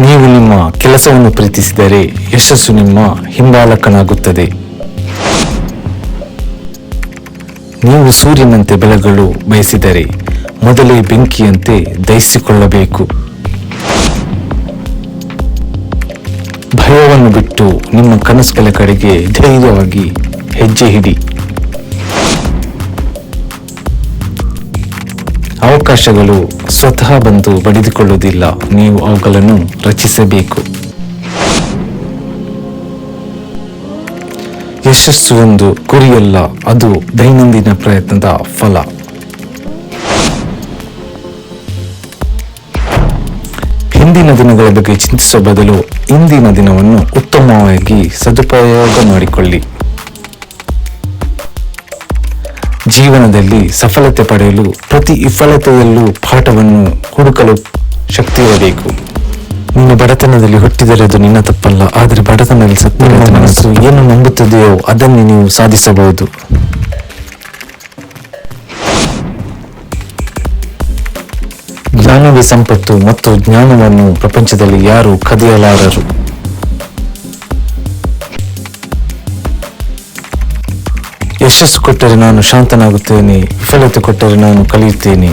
ನೀವು ನಿಮ್ಮ ಕೆಲಸವನ್ನು ಪ್ರೀತಿಸಿದರೆ ಯಶಸ್ಸು ನಿಮ್ಮ ಹಿಂಬಾಲಕನಾಗುತ್ತದೆ. ನೀವು ಸೂರ್ಯನಂತೆ ಬೆಳಗಲು ಬಯಸಿದರೆ ಮೊದಲೇ ಬೆಂಕಿಯಂತೆ ದಹಿಸಿಕೊಳ್ಳಬೇಕು. ಭಯವನ್ನು ಬಿಟ್ಟು ನಿಮ್ಮ ಕನಸುಗಳ ಕಡೆಗೆ ಧೈರ್ಯವಾಗಿ ಹೆಜ್ಜೆ ಹಿಡಿ ಅವಕಾಶಗಳು ಸ್ವತಃ ಬಂದು ಬಡಿದುಕೊಳ್ಳುವುದಿಲ್ಲ. ನೀವು ಅವುಗಳನ್ನು ರಚಿಸಬೇಕು. ಯಶಸ್ಸು ಒಂದು ಗುರಿಯಲ್ಲ ಅದು ದೈನಂದಿನ ಪ್ರಯತ್ನದ ಫಲ. ಹಿಂದಿನ ದಿನಗಳ ಬಗ್ಗೆ ಚಿಂತಿಸುವ ಬದಲು ಇಂದಿನ ದಿನವನ್ನು ಉತ್ತಮವಾಗಿ ಸದುಪಯೋಗ ಮಾಡಿಕೊಳ್ಳಿ. ಜೀವನದಲ್ಲಿ ಸಫಲತೆ ಪಡೆಯಲು ಪ್ರತಿ ವಿಫಲತೆಯಲ್ಲೂ ಪಾಠವನ್ನು ಹುಡುಕಲು ಶಕ್ತಿ ಇರಬೇಕು. ನೀನು ಬಡತನದಲ್ಲಿ ಹುಟ್ಟಿದರೆ ಅದು ನಿನ್ನ ತಪ್ಪಲ್ಲ ಆದರೆ ಬಡತನದಲ್ಲಿ ಸತ್ತ ಮನಸ್ಸು ಏನು ನಂಬುತ್ತದೆಯೋ ಅದನ್ನೇ ನೀವು ಸಾಧಿಸಬಹುದು. ಜ್ಞಾನವೇ ಸಂಪತ್ತು ಮತ್ತು ಜ್ಞಾನವನ್ನು ಪ್ರಪಂಚದಲ್ಲಿ ಯಾರು ಕದಿಯಲಾರರು. ಯಶಸ್ಸು ಕೊಟ್ಟರೆ ನಾನು ಶಾಂತನಾಗುತ್ತೇನೆ ವಿಫಲತೆ ಕೊಟ್ಟರೆ ನಾನು ಕಲಿಯುತ್ತೇನೆ.